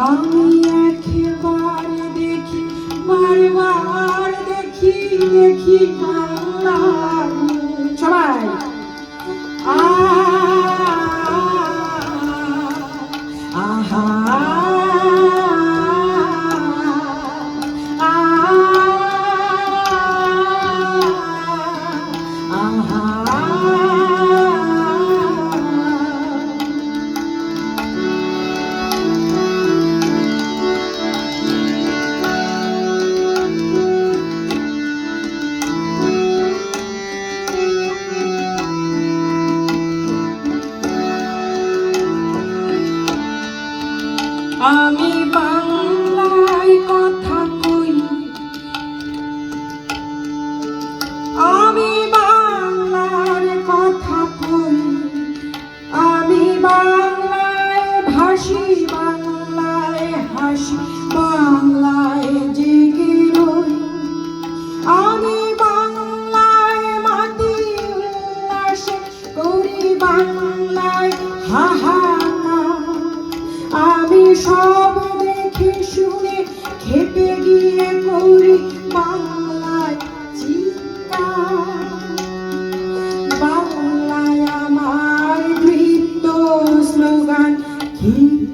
আমি একবার দেখি বারবার দেখি দেখি। সবাই আ আমি বাংলায়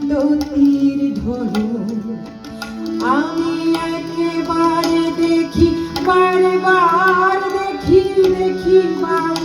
তীর ধনু আমি একেবারে দেখি বারবার দেখি দেখি বাংলার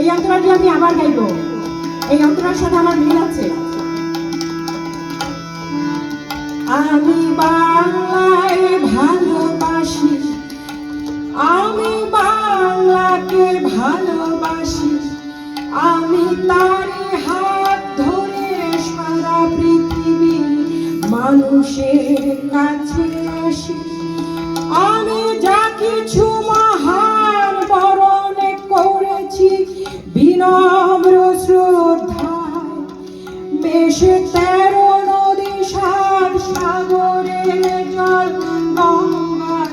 এই অন্তরাটি আমি আবার গাইব। এই অন্তরার সাথে আমার মিল আছে। আমি বাংলায় ভালোবাসি। আমি বাংলাকে ভালোবাসি। আমি তারই হাত ধরে সারা পৃথিবীর মানুষের কাছে আসি। আমি যা কিছু মা নম্র বেশ তেরো নদী সার সাগরের জল গঙ্গার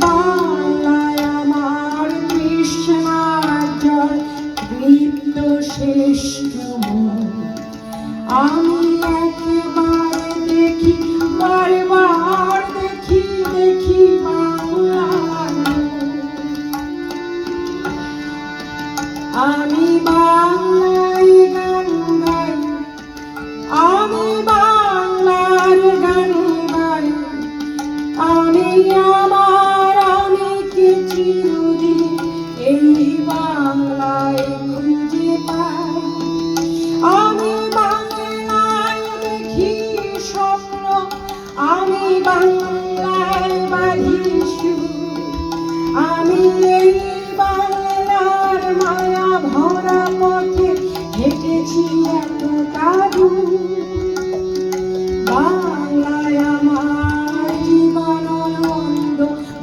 বাংলায় আমার কৃষ্ণার জল Señor.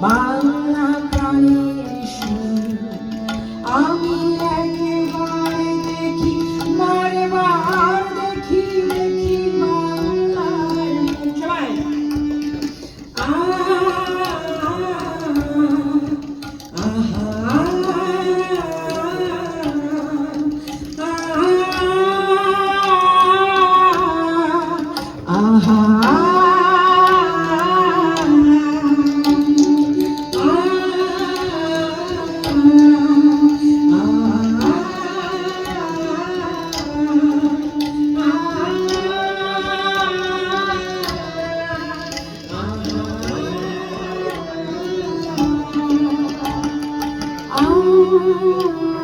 my Música